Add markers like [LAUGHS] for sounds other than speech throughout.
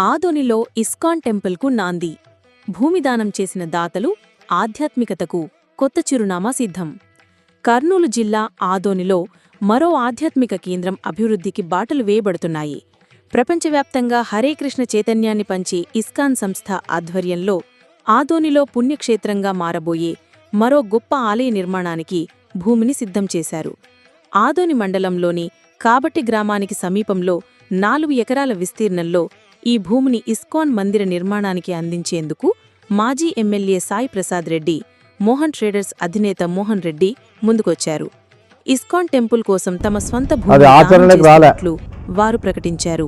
ఆదోనిలో ఇస్కాన్ టెంపుల్కు నాంది. భూమిదానం చేసిన దాతలు ఆధ్యాత్మికతకు కొత్త చిరునామా సిద్ధం. కర్నూలు జిల్లా ఆదోనిలో మరో ఆధ్యాత్మిక కేంద్రం అభివృద్ధికి బాటలు వేయబడుతున్నాయి. ప్రపంచవ్యాప్తంగా హరే కృష్ణ చైతన్యాన్ని పంచి ఇస్కాన్ సంస్థ ఆధ్వర్యంలో ఆదోనిలో పుణ్యక్షేత్రంగా మారబోయే మరో గొప్ప ఆలయ నిర్మాణానికి భూమిని సిద్ధం చేశారు. ఆదోని మండలంలోని కాబట్టి గ్రామానికి సమీపంలో నాలుగు ఎకరాల విస్తీర్ణంలో ఈ భూమిని ఇస్కాన్ మందిర నిర్మాణానికి అందించేందుకు మాజీ ఎమ్మెల్యే సాయి ప్రసాద్ రెడ్డి మోహన్ ట్రేడర్స్ అధినేత మోహన్ రెడ్డి ముందుకొచ్చారు. ఇస్కాన్ టెంపుల్ కోసం తమ స్వంత అది వారు ప్రకటించారు.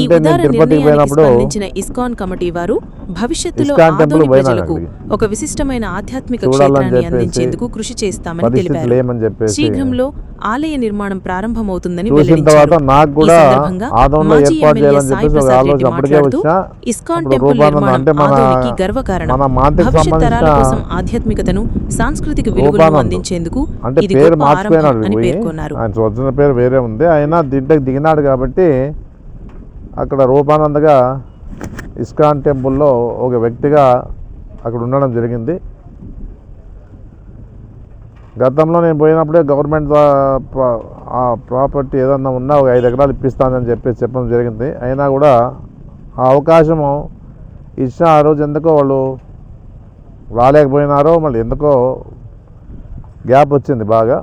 ఈ ఉదార నిర్ణయానికి స్పందించిన ఇస్కాన్ కమిటీ వారు భవిష్యత్తులో ఆదోని ప్రజలకు. ఒక విశిష్టమైన ఆధ్యాత్మిక క్షేత్రాన్ని అందించేందుకు కృషి చేస్తామని తెలిపారు. శీఘ్రంలో ఆలయ నిర్మాణం ప్రారంభమవుతుందని వెల్లడించారు. ఈ సందర్భంగా మాజీ ఎమ్మెల్యే సాయి ప్రసాద్ రెడ్డి మాట్లాడుతూ ఇస్కాన్ టెంపుల్ నిర్మాణం ఆదోనికి గర్వకారణం. భవిష్యత్ తరాల కోసం ఆధ్యాత్మికతను సాంస్కృతిక విలువలను అందించేందుకు ఇది గొప్ప ఆరంభం అని పేర్కొన్నారు. ఆయన పేరు వేరే ఉంది. ఆయన దీంట్లోకి దిగినాడు కాబట్టి అక్కడ రూపానందగా ఇస్కాన్ టెంపుల్లో ఒక వ్యక్తిగా అక్కడ ఉండడం జరిగింది. గతంలో నేను పోయినప్పుడే గవర్నమెంట్ ఆ ప్రాపర్టీ ఏదన్నా ఉన్నా ఒక ఐదు ఎకరాలు ఇప్పిస్తానని చెప్పేసి చెప్పడం జరిగింది. అయినా కూడా ఆ అవకాశము ఇచ్చిన ఆ రోజు ఎందుకో వాళ్ళు రాలేకపోయినారో మళ్ళీ ఎందుకో గ్యాప్ వచ్చింది బాగా.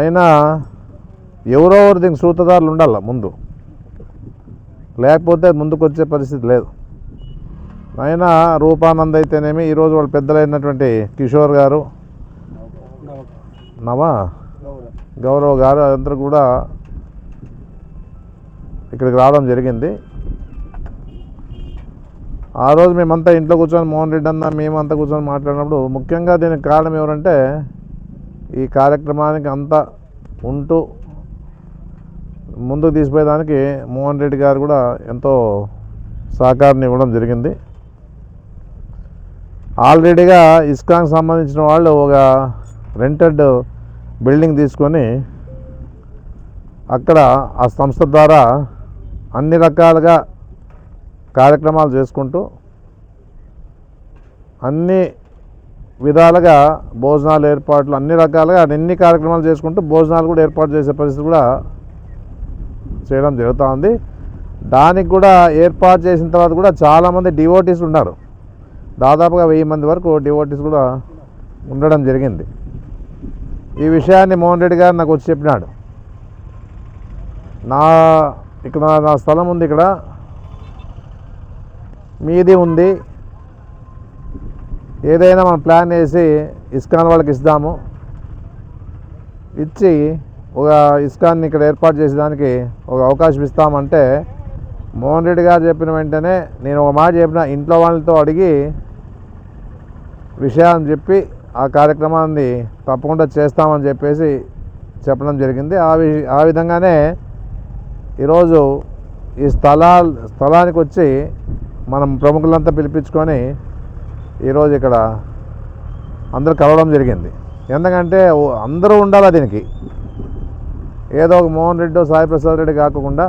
అయినా ఎవరో ఎవరు దీనికి సూత్రధారులు ఉండాల ముందు? లేకపోతే ముందుకు వచ్చే పరిస్థితి లేదు. అయినా రూపానంద్ అయితేనేమి ఈరోజు వాళ్ళ పెద్దలైనటువంటి కిషోర్ గారు నవా గౌరవ్ గారు అందరూ కూడా ఇక్కడికి రావడం జరిగింది. ఆ రోజు మేమంతా ఇంట్లో కూర్చొని మోహన్ రెడ్డి అన్న మేమంతా కూర్చొని మాట్లాడినప్పుడు ముఖ్యంగా దీనికి కారణం ఎవరంటే ఈ కార్యక్రమానికి అంతా ఉంటూ ముందుకు తీసిపోయేదానికి మోహన్ రెడ్డి గారు కూడా ఎంతో సహకారం ఇవ్వడం జరిగింది. ఆల్రెడీగా ఇస్కాన్కి సంబంధించిన వాళ్ళు ఒక రెంటెడ్ బిల్డింగ్ తీసుకొని అక్కడ ఆ సంస్థ ద్వారా అన్ని రకాలుగా కార్యక్రమాలు చేసుకుంటూ అన్ని విధాలుగా భోజనాలు ఏర్పాట్లు అన్ని రకాలుగా అన్ని కార్యక్రమాలు చేసుకుంటూ భోజనాలు కూడా ఏర్పాటు చేసే పరిస్థితి కూడా చేయడం జరుగుతూ ఉంది దానికి కూడా ఏర్పాటు చేసిన తర్వాత కూడా చాలామంది డివోటీస్ ఉన్నారు. దాదాపుగా వెయ్యి మంది వరకు డివోటీస్ కూడా ఉండడం జరిగింది. ఈ విషయాన్ని మోహన్ రెడ్డి గారు నాకు వచ్చి చెప్పినాడు. నా ఇక్కడ నా స్థలం ఉంది ఇక్కడ. మీది ఉంది. ఏదైనా మనం ప్లాన్ వేసి ఇస్కాన్ వాళ్ళకి ఇస్తాము. ఇచ్చి ఒక ఇస్కాన్ని ఇక్కడ ఏర్పాటు చేసేదానికి ఒక అవకాశం ఇస్తామంటే మోహన్ రెడ్డి గారు చెప్పిన వెంటనే నేను ఒక మాట చెప్పిన ఇంట్లో వాళ్ళతో అడిగి విషయాన్ని చెప్పి ఆ కార్యక్రమాన్ని తప్పకుండా చేస్తామని చెప్పేసి చెప్పడం జరిగింది. ఆ వి ఆ విధంగానే ఈరోజు ఈ స్థలా స్థలానికి వచ్చి మనం ప్రముఖులంతా పిలిపించుకొని ఈరోజు ఇక్కడ అందరూ కలవడం జరిగింది. ఎందుకంటే అందరూ ఉండాలి దీనికి? ఏదో ఒక మోహన్ రెడ్డి సాయి ప్రసాద్ రెడ్డి కాకుండా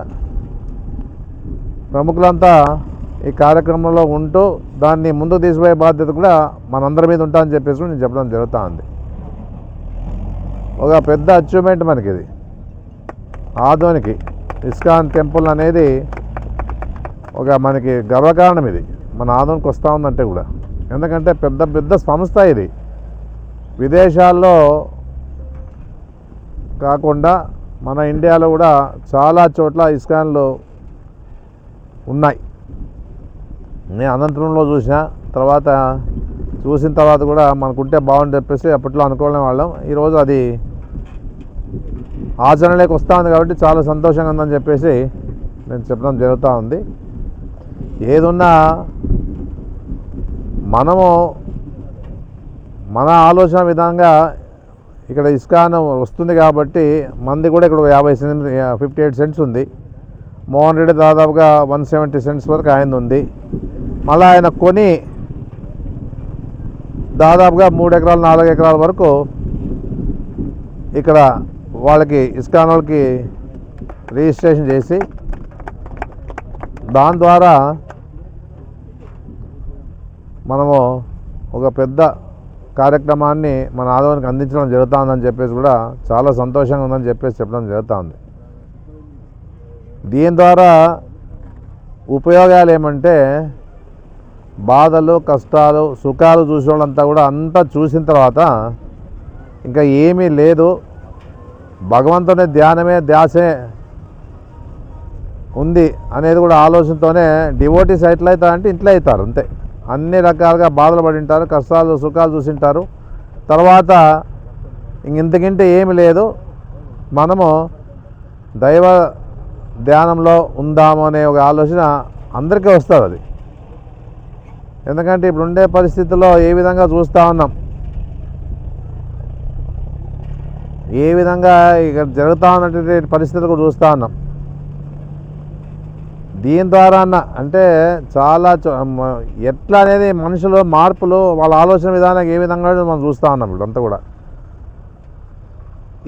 ప్రముఖులంతా ఈ కార్యక్రమంలో ఉంటూ దాన్ని ముందుకు తీసుకుపోయే బాధ్యత కూడా మనందరి మీద ఉంటామని చెప్పేసి నేను చెప్పడం జరుగుతూ ఉంది ఒక పెద్ద అచీవ్మెంట్ మనకి ఇది ఆదోనికి ఇస్కాన్ టెంపుల్ అనేది ఒక మనకి గర్వకారణం ఇది మన ఆదోనికి వస్తూ ఉందంటే కూడా. ఎందుకంటే పెద్ద పెద్ద సంస్థ ఇది. విదేశాల్లో కాకుండా మన ఇండియాలో కూడా చాలా చోట్ల ఇస్కాన్లు ఉన్నాయి. నేను అనంతపురంలో చూసిన తర్వాత చూసిన తర్వాత కూడా మనకుంటే బాగుంది చెప్పేసి అప్పట్లో అనుకోలేని వాళ్ళం. ఈరోజు అది ఆచరణలోకి వస్తూ ఉంది కాబట్టి చాలా సంతోషంగా ఉందని చెప్పేసి నేను చెప్పడం జరుగుతూ ఉంది. ఏదున్నా మనము మన ఆలోచన విధంగా ఇక్కడ ఇస్కాన్ వస్తుంది కాబట్టి మంది కూడా ఇక్కడ ఒక యాభై సెంట్ ఫిఫ్టీ ఎయిట్ సెంట్స్ ఉంది. మోహన్ రెడ్డి దాదాపుగా వన్ సెవెంటీ సెంట్స్ వరకు ఆయన ఉంది. మళ్ళీ ఆయన కొని దాదాపుగా మూడు ఎకరాలు నాలుగు ఎకరాల వరకు ఇక్కడ వాళ్ళకి ఇస్కాన్ వాళ్ళకి రిజిస్ట్రేషన్ చేసి దాని ద్వారా మనము ఒక పెద్ద కార్యక్రమాన్ని మన ఆదవానికి అందించడం జరుగుతుందని చెప్పేసి కూడా చాలా సంతోషంగా ఉందని చెప్పేసి చెప్పడం జరుగుతుంది. దీని ద్వారా ఉపయోగాలు ఏమంటే బాధలు కష్టాలు సుఖాలు చూసిన వాళ్ళంతా కూడా అంతా చూసిన తర్వాత ఇంకా ఏమీ లేదు. భగవంతుని ధ్యానమే ధ్యాసే ఉంది అనేది కూడా ఆలోచనతోనే డివోటీస్ ఎట్లయితారంటే అవుతారంటే ఇంట్లో అవుతారు అంతే. అన్ని రకాలుగా బాధలు పడి ఉంటారు కష్టాలు సుఖాలు చూసింటారు. తర్వాత ఇంక ఏమి లేదు. మనము దైవ ధ్యానంలో ఉందాము అనే ఒక ఆలోచన అందరికీ వస్తుంది అది. ఎందుకంటే ఇప్పుడు ఉండే పరిస్థితుల్లో ఏ విధంగా చూస్తూ ఉన్నాం? ఏ విధంగా ఇక జరుగుతూ ఉన్నటువంటి పరిస్థితులు కూడా చూస్తూ ఉన్నాం. దీని ద్వారా అంటే చాలా ఎట్లా అనేది మనుషులు మార్పులు వాళ్ళ ఆలోచన విధానం ఏ విధంగా మనం చూస్తూ ఉన్నాం ఇప్పుడు అంతా కూడా.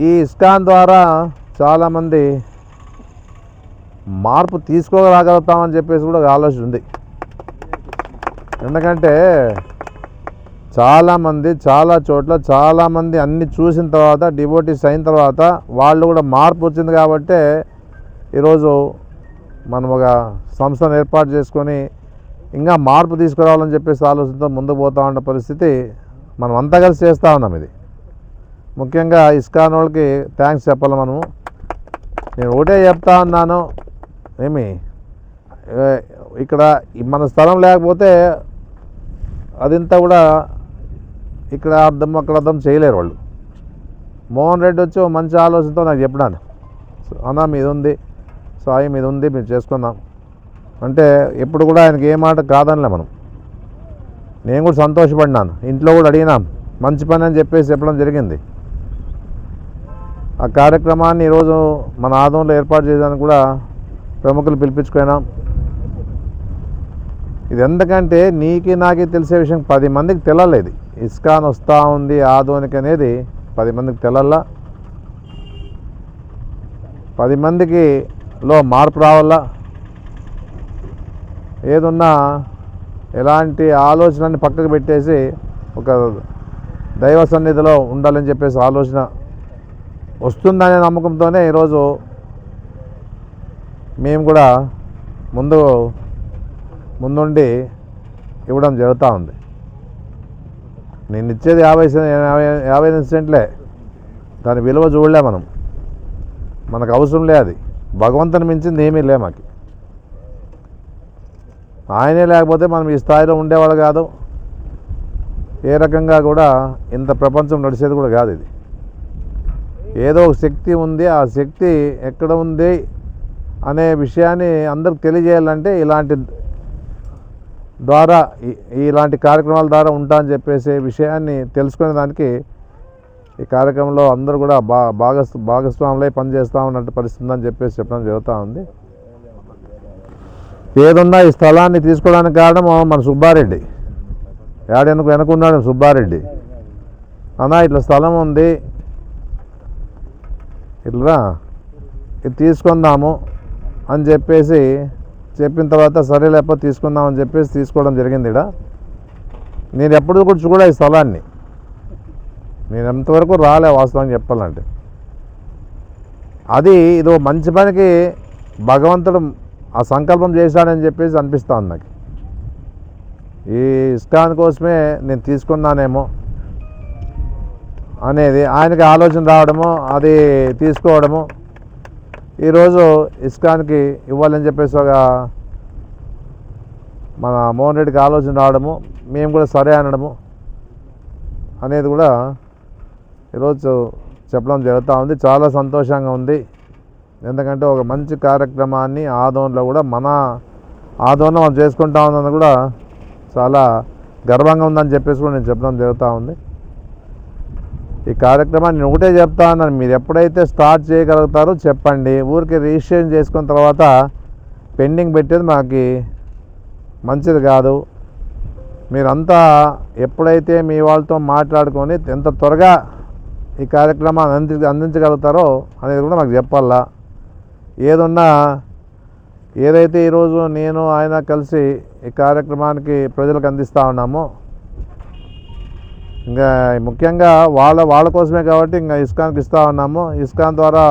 ఈ ఇస్కాన్ ద్వారా చాలామంది మార్పు తీసుకోగలగలుగుతామని చెప్పేసి కూడా ఒక ఆలోచన ఉంది. ఎందుకంటే చాలామంది చాలా చోట్ల చాలామంది అన్ని చూసిన తర్వాత డివోటీస్ అయిన తర్వాత వాళ్ళు కూడా మార్పు వచ్చింది కాబట్టే ఈరోజు మనం ఒక సంస్థను ఏర్పాటు చేసుకొని ఇంకా మార్పు తీసుకురావాలని చెప్పేసి ఆలోచనతో ముందుకు పోతా ఉన్న పరిస్థితి మనం అంతా కలిసి చేస్తూ ఉన్నాం ఇది. ముఖ్యంగా ఇస్కాన్ వాళ్ళకి థ్యాంక్స్ చెప్పాలి మనము. నేను ఒకటే చెప్తా ఉన్నాను ఏమి? ఇక్కడ మన స్థలం లేకపోతే అదంతా కూడా ఇక్కడ అర్థం అక్కడ అర్థం చేయలేరు వాళ్ళు. మోహన్ రెడ్డి వచ్చి మంచి ఆలోచనతో నాకు చెప్పినాను. అన్నా మీద ఉంది. సాయి మీద ఉంది మీరు చేసుకుందాం. అంటే ఎప్పుడు కూడా ఆయనకి ఏ మాట కాదనిలే మనం. నేను కూడా సంతోషపడినాను. ఇంట్లో కూడా అడిగినాం మంచి పని అని చెప్పేసి చెప్పడం జరిగింది. ఆ కార్యక్రమాన్ని ఈరోజు మన ఆదంలో ఏర్పాటు చేయడానికి కూడా ప్రముఖులు పిలిపించుకున్నాం. ఇది ఎందుకంటే నీకి నాకే తెలిసే విషయం పది మందికి తెలలేదు ఇస్కాన్ వస్తూ ఉంది ఆధోనిక అనేది పది మందికి తెలల్లా పది మందికి లో మార్పు రావాలా? ఏదున్నా ఎలాంటి ఆలోచనని పక్కకు పెట్టేసి ఒక దైవ సన్నిధిలో ఉండాలని చెప్పేసి ఆలోచన వస్తుందనే నమ్మకంతోనే ఈరోజు మేము కూడా ముందు ముందుండి ఇవ్వడం జరుగుతూ ఉంది. నేను ఇచ్చేది యాభై యాభై యాభై సెంట్లే. దాని విలువ చూడలే మనం. మనకు అవసరం లే అది. భగవంతుని మించింది ఏమీ లే మాకు. ఆయనే లేకపోతే మనం ఈ స్థాయిలో ఉండేవాళ్ళు కాదు. ఏ రకంగా కూడా ఇంత ప్రపంచం నడిచేది కూడా కాదు ఇది. ఏదో ఒక శక్తి ఉంది ఆ శక్తి ఎక్కడ ఉంది అనే విషయాన్ని అందరికి తెలియజేయాలంటే ఇలాంటి ద్వారా ఈ- ఇలాంటి కార్యక్రమాల ద్వారా ఉంటా అని చెప్పేసి విషయాన్ని తెలుసుకునే దానికి ఈ కార్యక్రమంలో అందరూ కూడా బా భాగస్ భాగస్వాములై పనిచేస్తూ ఉన్నట్టు పరిస్థితి ఉందని చెప్పేసి చెప్పడం జరుగుతూ ఉంది. ఏదున్నా ఈ స్థలాన్ని తీసుకోవడానికి కారణం మన సుబ్బారెడ్డి. ఏడెనకు వెనుకున్నాడు సుబ్బారెడ్డి? అన్నా ఇట్లా స్థలం ఉంది. ఇట్లా ఇది తీసుకుందాము అని చెప్పేసి చెప్పిన తర్వాత సరే లేకపోతే తీసుకుందాం అని చెప్పేసి తీసుకోవడం జరిగింది ఇక్కడ నేను ఎప్పుడు కూడా చూడ ఈ స్థలాన్ని. నేను ఎంతవరకు రాలే వాస్తవం చెప్పాలంటే. అది ఇదో మంచి పనికి భగవంతుడు ఆ సంకల్పం చేశాడని చెప్పేసి అనిపిస్తుంది నాకు. ఈ ఇస్కాన్ కోసమే నేను తీసుకున్నానేమో అనేది ఆయనకి ఆలోచన రావడము అది తీసుకోవడము ఈరోజు ఇస్కాన్కి ఇవ్వాలని చెప్పేసి ఒక మన మోహన్ రెడ్డికి ఆలోచన రావడము మేము కూడా సరే అనడము అనేది కూడా ఈరోజు చెప్పడం జరుగుతూ ఉంది. చాలా సంతోషంగా ఉంది. ఎందుకంటే ఒక మంచి కార్యక్రమాన్ని ఆదోన్లో కూడా మన ఆదోన్లో మనం చేసుకుంటా ఉందని కూడా చాలా గర్వంగా ఉందని చెప్పేసి కూడా నేను చెప్పడం జరుగుతూ ఉంది. ఈ కార్యక్రమాన్ని నేను ఒకటే చెప్తా ఉన్నాను. మీరు ఎప్పుడైతే స్టార్ట్ చేయగలుగుతారో చెప్పండి. ఊరికి రిజిస్ట్రేషన్ చేసుకున్న తర్వాత పెండింగ్ పెట్టేది మాకు మంచిది కాదు. మీరంతా ఎప్పుడైతే మీ వాళ్ళతో మాట్లాడుకొని ఎంత త్వరగా ఈ కార్యక్రమాన్ని అంది అందించగలుగుతారో అనేది కూడా మాకు చెప్పాలా? ఏదున్నా ఏదైతే ఈరోజు నేను ఆయన కలిసి ఈ కార్యక్రమానికి ప్రజలకు అందిస్తూ ఉన్నామో ఇంకా ముఖ్యంగా వాళ్ళ వాళ్ళ కోసమే కాబట్టి ఇంకా ఇస్కాన్కి ఇస్తూ ఉన్నాము. ఇస్కాన్ ద్వారా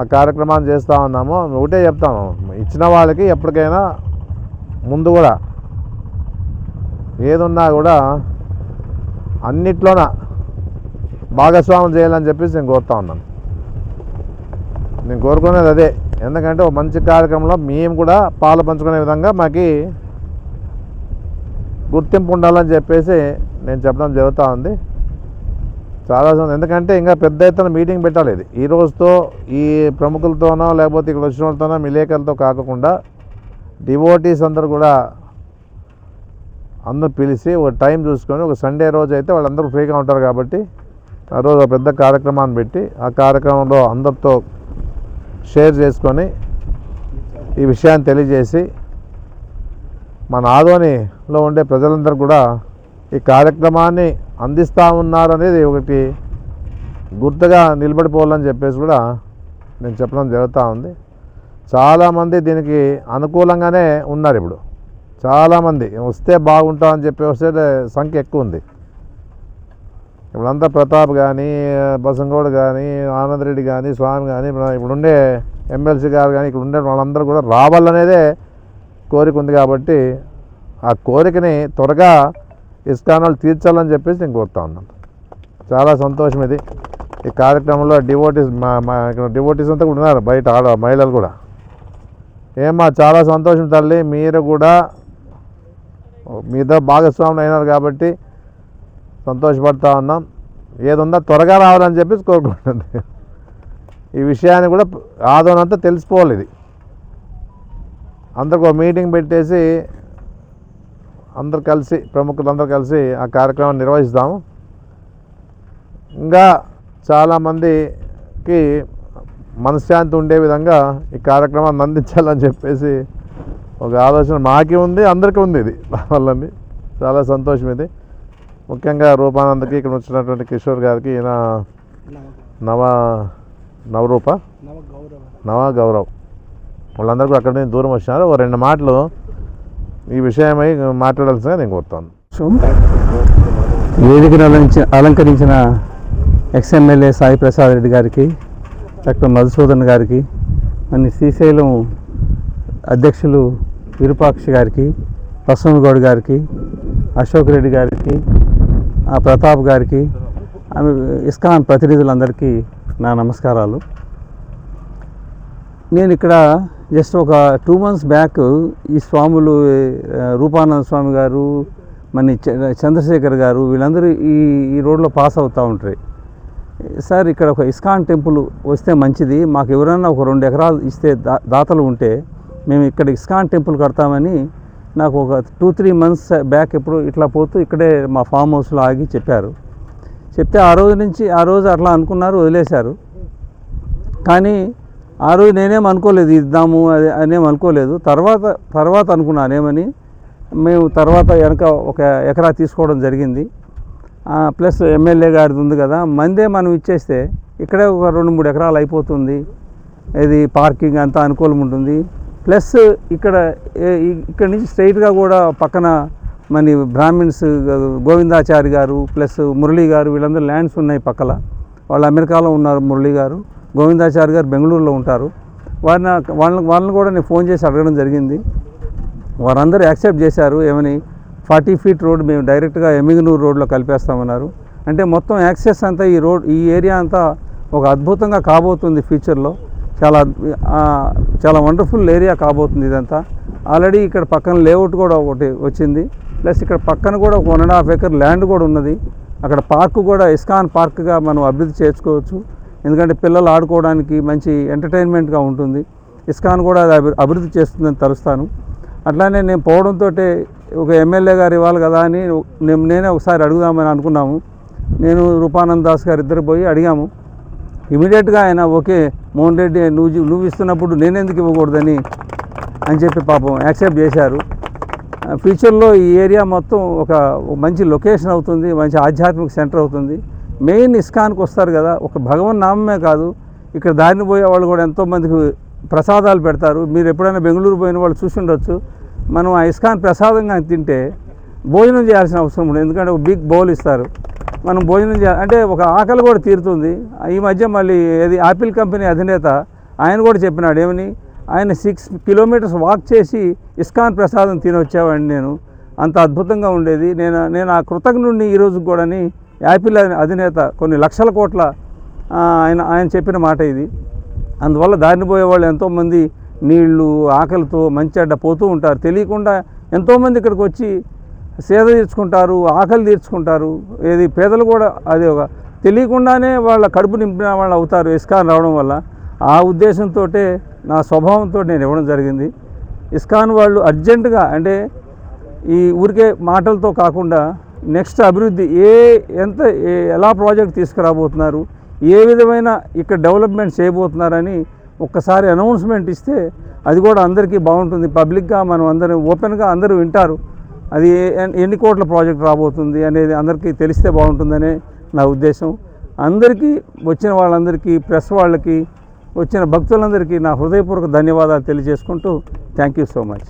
ఆ కార్యక్రమాన్ని చేస్తూ ఉన్నాము. ఒకటే చెప్తాము ఇచ్చిన వాళ్ళకి ఎప్పటికైనా ముందు కూడా ఏదున్నా కూడా అన్నిట్లోన భాగస్వామ్యం చేయాలని చెప్పేసి నేను కోరుతా ఉన్నాను. నేను కోరుకునేది అదే. ఎందుకంటే ఒక మంచి కార్యక్రమంలో మేము కూడా పాలు పంచుకునే విధంగా మాకు గుర్తింపు ఉండాలని చెప్పేసి నేను చెప్పడం జరుగుతూ ఉంది. చాలా ఎందుకంటే ఇంకా పెద్ద ఎత్తున మీటింగ్ పెట్టాలి ఇది. ఈ రోజుతో ఈ ప్రముఖులతోనో లేకపోతే ఇక్కడ వచ్చిన వాళ్ళతోనో విలేకరులతో కాకుండా డివోటీస్ అందరు కూడా అందరూ పిలిచి ఒక టైం చూసుకొని ఒక సండే రోజు అయితే వాళ్ళందరూ ఫ్రీగా ఉంటారు కాబట్టి ఆ రోజు ఒక పెద్ద కార్యక్రమాన్ని పెట్టి ఆ కార్యక్రమంలో అందరితో షేర్ చేసుకొని ఈ విషయాన్ని తెలియజేసి మన ఆదోనిలో ఉండే ప్రజలందరూ కూడా ఈ కార్యక్రమాన్ని అందిస్తూ ఉన్నారు అనేది ఒకటి గుర్తుగా నిలబడిపోవాలని చెప్పేసి కూడా నేను చెప్పడం జరుగుతూ ఉంది. చాలామంది దీనికి అనుకూలంగానే ఉన్నారు ఇప్పుడు. చాలామంది వస్తే బాగుంటామని చెప్పి వస్తే సంఖ్య ఎక్కువ ఉంది. ఇప్పుడంతా ప్రతాప్ కానీ బసంగోడు కానీ ఆనందరెడ్డి కానీ స్వామి కానీ ఇప్పుడు ఉండే ఎమ్మెల్సీ గారు కానీ ఇక్కడ ఉండే వాళ్ళందరూ కూడా రావాలనేదే కోరిక ఉంది కాబట్టి ఆ కోరికని త్వరగా ఇస్కానాలు తీర్చాలని చెప్పేసి నేను కోరుతా ఉన్నాను. చాలా సంతోషం ఇది. ఈ కార్యక్రమంలో డివోటీస్ మా మా ఇక్కడ డివోటీస్ అంతా కూడా ఉన్నారు బయట ఆడ మహిళలు కూడా. ఏమా చాలా సంతోషం తల్లి. మీరు కూడా మీతో భాగస్వాములు అయినారు కాబట్టి సంతోషపడతా ఉన్నాం ఏదుందా త్వరగా రావాలని చెప్పేసి కోరుకుంటుంది ఈ విషయాన్ని కూడా ఆదోనంతా తెలిసిపోవాలి ఇది. అందరికి ఒక మీటింగ్ పెట్టేసి అందరు కలిసి ప్రముఖులందరూ కలిసి ఆ కార్యక్రమం నిర్వహిస్తాము. ఇంకా చాలామందికి మనశ్శాంతి ఉండే విధంగా ఈ కార్యక్రమాన్ని అందించాలని చెప్పేసి ఒక ఆలోచన మాకి ఉంది అందరికీ ఉంది ఇది. [LAUGHS] వాళ్ళని చాలా సంతోషం ఇది. ముఖ్యంగా రూపానందకి ఇక్కడ వచ్చినటువంటి కిషోర్ గారికి ఈయన నవ నవరూప? నవ గౌరవ్. వాళ్ళందరూ కూడా అక్కడి నుంచి దూరం వచ్చినారు. ఓ రెండు మాటలు ఈ విషయమై మాట్లాడాల్సిందిగా నేను కోరుతాను. వేదికను అలంకరించి అలంకరించిన ఎక్స్ఎమ్మెల్యే సాయి ప్రసాద్ రెడ్డి గారికి డాక్టర్ మధుసూదన్ గారికి మన శ్రీశైలం అధ్యక్షులు విరూపాక్షి గారికి గౌడ్ గారికి అశోక్ రెడ్డి గారికి ప్రతాప్ గారికి ఆమె ఇస్కాన్ ప్రతినిధులందరికీ నా నమస్కారాలు. నేను ఇక్కడ జస్ట్ ఒక టూ మంత్స్ బ్యాక్ ఈ స్వాములు రూపానంద స్వామి గారు మన చంద్రశేఖర్ గారు వీళ్ళందరూ ఈ ఈ రోడ్లో పాస్ అవుతూ ఉంటారు. సార్ ఇక్కడ ఒక ఇస్కాన్ టెంపుల్ వస్తే మంచిది. మాకు ఎవరైనా ఒక రెండు ఎకరాలు ఇస్తే దా దాతలు ఉంటే మేము ఇక్కడ ఇస్కాన్ టెంపుల్ కడతామని నాకు ఒక టూ త్రీ మంత్స్ బ్యాక్ ఎప్పుడు ఇట్లా పోతూ ఇక్కడే మా ఫామ్ హౌస్లో ఆగి చెప్పారు. చెప్తే ఆ రోజు నుంచి ఆ రోజు అట్లా అనుకున్నారు వదిలేశారు. కానీ ఆ రోజు నేనేం అనుకోలేదు ఇద్దాము అది అనేం అనుకోలేదు. తర్వాత తర్వాత అనుకున్నాను ఏమని మేము తర్వాత వెనక ఒక ఎకరా తీసుకోవడం జరిగింది. ప్లస్ ఎమ్మెల్యే గారిది ఉంది కదా మందే మనం ఇచ్చేస్తే ఇక్కడే ఒక రెండు మూడు ఎకరాలు అయిపోతుంది. ఇది పార్కింగ్ అంతా అనుకూలం ఉంటుంది. ప్లస్ ఇక్కడ ఏ- ఇక్కడ నుంచి స్ట్రైట్గా కూడా పక్కన మన బ్రాహ్మిన్స్ గోవిందాచారి గారు ప్లస్ మురళీ గారు వీళ్ళందరూ ల్యాండ్స్ ఉన్నాయి పక్కల. వాళ్ళు అమెరికాలో ఉన్నారు మురళీ గారు. గోవిందాచారి గారు బెంగళూరులో ఉంటారు. వారిని వాళ్ళని వాళ్ళని కూడా నేను ఫోన్ చేసి అడగడం జరిగింది. వారందరూ యాక్సెప్ట్ చేశారు. ఏమని ఫార్టీ ఫీట్ రోడ్ మేము డైరెక్ట్గా ఎమిగనూరు రోడ్లో కలిపేస్తామన్నారు. అంటే మొత్తం యాక్సెస్ అంతా ఈ రోడ్ ఈ ఏరియా అంతా ఒక అద్భుతంగా కాబోతుంది ఫ్యూచర్లో. చాలా చాలా వండర్ఫుల్ ఏరియా కాబోతుంది ఇదంతా. ఆల్రెడీ ఇక్కడ పక్కన లేఅవుట్ కూడా ఒకటి వచ్చింది. ప్లస్ ఇక్కడ పక్కన కూడా ఒక one and half acre land కూడా ఉన్నది. అక్కడ పార్క్ కూడా ఇస్కాన్ పార్క్గా మనం అభివృద్ధి చేసుకోవచ్చు. ఎందుకంటే పిల్లలు ఆడుకోవడానికి మంచి ఎంటర్టైన్మెంట్గా ఉంటుంది. ఇస్కాన్ కూడా అది అభివృద్ధి చేస్తుందని తలుస్తాను. అట్లానే నేను పోవడంతో ఒక ఎమ్మెల్యే గారు ఇవ్వాలి కదా అని నేను నేనే ఒకసారి అడుగుదామని అనుకున్నాము. నేను రూపానంద్ దాస్ గారు ఇద్దరు పోయి అడిగాము. ఇమీడియట్గా ఆయన ఓకే మోహన్ రెడ్డి నువ్వు నువ్వు ఇస్తున్నప్పుడు నేనెందుకు ఇవ్వకూడదని అని చెప్పి పాపం యాక్సెప్ట్ చేశారు. ఫ్యూచర్లో ఈ ఏరియా మొత్తం ఒక ఒక మంచి లొకేషన్ అవుతుంది మంచి ఆధ్యాత్మిక సెంటర్ అవుతుంది. మెయిన్ ఇస్కాన్కి వస్తారు కదా ఒక భగవన్ నామమే కాదు. ఇక్కడ దారిని పోయే వాళ్ళు కూడా ఎంతోమందికి ప్రసాదాలు పెడతారు. మీరు ఎప్పుడైనా బెంగళూరు పోయిన వాళ్ళు చూసి ఉండొచ్చు. మనం ఆ ఇస్కాన్ ప్రసాదంగా తింటే భోజనం చేయాల్సిన అవసరం ఉండదు. ఎందుకంటే ఒక బిగ్ బౌల్ ఇస్తారు. మనం భోజనం చే అంటే ఒక ఆకలి కూడా తీరుతుంది. ఈ మధ్య మళ్ళీ ఏది ఆపిల్ కంపెనీ అధినేత ఆయన కూడా చెప్పినాడు ఏమని? ఆయన సిక్స్ కిలోమీటర్స్ వాక్ చేసి ఇస్కాన్ ప్రసాదం తినొచ్చావండి నేను. అంత అద్భుతంగా ఉండేది. నేను నేను ఆ కృతజ్ఞుడిని ఈరోజు కూడాని యాపిల్ అధినేత కొన్ని లక్షల కోట్ల ఆయన ఆయన చెప్పిన మాట ఇది. అందువల్ల దారిని పోయే వాళ్ళు ఎంతోమంది నీళ్ళు ఆకలితో మంచి అడ్డ పోతూ ఉంటారు. తెలియకుండా ఎంతోమంది ఇక్కడికి వచ్చి సేద తీర్చుకుంటారు ఆకలి తీర్చుకుంటారు ఏది పేదలు కూడా అది ఒక తెలియకుండానే వాళ్ళ కడుపు నింపిన వాళ్ళు అవుతారు ఇస్కాన్ రావడం వల్ల. ఆ ఉద్దేశంతో నా స్వభావంతో నేను ఇవ్వడం జరిగింది. ఇస్కాన్ వాళ్ళు అర్జెంటుగా అంటే ఈ ఊరికే మాటలతో కాకుండా నెక్స్ట్ అభివృద్ధి ఏ ఎంత ఏ- ఎలా ప్రాజెక్ట్ తీసుకురాబోతున్నారు ఏ విధమైన ఇక్కడ డెవలప్మెంట్ చేయబోతున్నారని ఒక్కసారి అనౌన్స్మెంట్ ఇస్తే అది కూడా అందరికీ బాగుంటుంది. పబ్లిక్గా మనం అందరం ఓపెన్గా అందరూ వింటారు. అది ఎన్ని కోట్ల ప్రాజెక్ట్ రాబోతుంది అనేది అందరికీ తెలిస్తే బాగుంటుందనే నా ఉద్దేశం. అందరికీ వచ్చిన వాళ్ళందరికీ ప్రెస్ వాళ్ళకి వచ్చిన భక్తులందరికీ నా హృదయపూర్వక ధన్యవాదాలు తెలియజేసుకుంటూ థ్యాంక్ యూ సో మచ్.